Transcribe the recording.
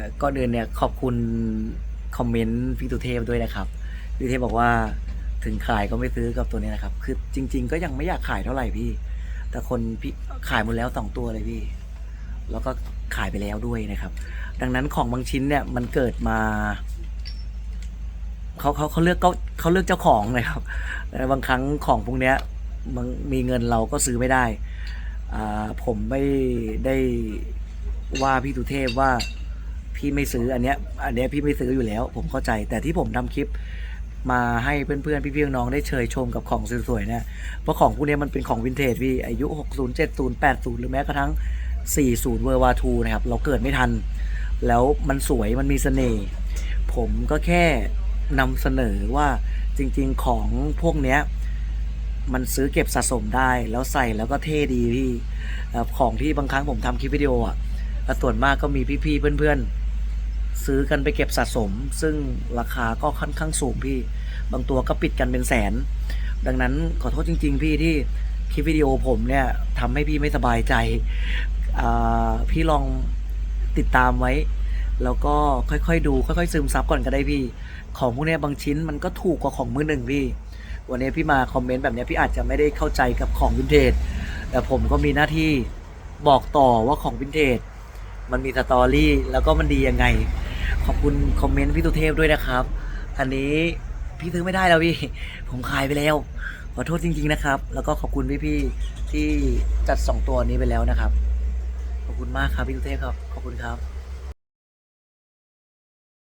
อก่อนอื่นเนี่ยขอบคุณคอมเมนต์พี่ตุเทพด้วยนะครับพี่ตุเทพบอกว่าถึงขายก็ไม่ซื้อกับตัวนี้นะครับ คือจริง ๆ ก็ยังไม่อยากขายเท่าไหร่พี่ แต่คนพี่ขายหมดแล้วสองตัวเลยพี่ แล้วก็ขายไปแล้วด้วยนะครับ ดังนั้นของบางชิ้นเนี่ยมันเกิดมาเขาเขาเขาเลือกเขาเขาเลือกเจ้าของนะครับแต่บางครั้งของพวกเนี้ยมันมีเงินเราก็ซื้อไม่ได้อ่าผมไม่ได้ว่าพี่ตุเทพว่า พี่ไม่ซื้ออันเนี้ยอันเนี้ยพี่ไม่ซื้ออยู่แล้ว ผมเข้าใจ แต่ที่ผมทำคลิปมาให้เพื่อนๆ พี่ๆน้องได้เชยชมกับของสวยๆเนี่ยเพราะของพวกเนี้ยมันเป็นของวินเทจพี่อายุ 60 70 80 หรือแม้กระทั่ง 40 เวอร์วาทูนะครับ เราเกิดไม่ทัน แล้วมันสวยมันมีเสน่ห์ ผมก็แค่นำเสนอว่าจริงๆของพวกเนี้ยมันซื้อเก็บสะสมได้แล้วใส่แล้วก็เท่ดีพี่ ของที่บางครั้งผมทำคลิปวิดีโออะส่วนมากก็มีพี่ๆเพื่อนๆ ซื้อกันไปเก็บสะสม ซึ่งราคาก็ค่อนข้างสูงพี่ บางตัวก็ปิดกันเป็นแสน ดังนั้นขอโทษจริง ๆ พี่ที่คลิปวิดีโอผมเนี่ยทำให้พี่ไม่สบายใจ พี่ลองติดตามไว้ แล้วก็ค่อยๆ ดู ค่อย ๆ ซึมซับก่อนก็ได้พี่ ของพวกนี้บางชิ้นมันก็ถูกกว่าของมือหนึ่งพี่ วันนี้พี่มาคอมเมนต์แบบนี้พี่อาจจะไม่ได้เข้าใจกับของวินเทจ แต่ผมก็มีหน้าที่บอกต่อว่าของวินเทจ มันมีสตอรี่แล้วก็มันดียังไง ขอบคุณคอมเมนต์พี่ตุเทพด้วยนะครับ อันนี้พี่ซื้อไม่ได้แล้วพี่ผมขายไปแล้ว ขอโทษจริง ๆนะครับ แล้วก็ขอบคุณพี่ๆที่จัดสองตัวนี้ไปแล้วนะครับ ขอบคุณมากครับพี่ตุเทพครับ ขอบคุณครับ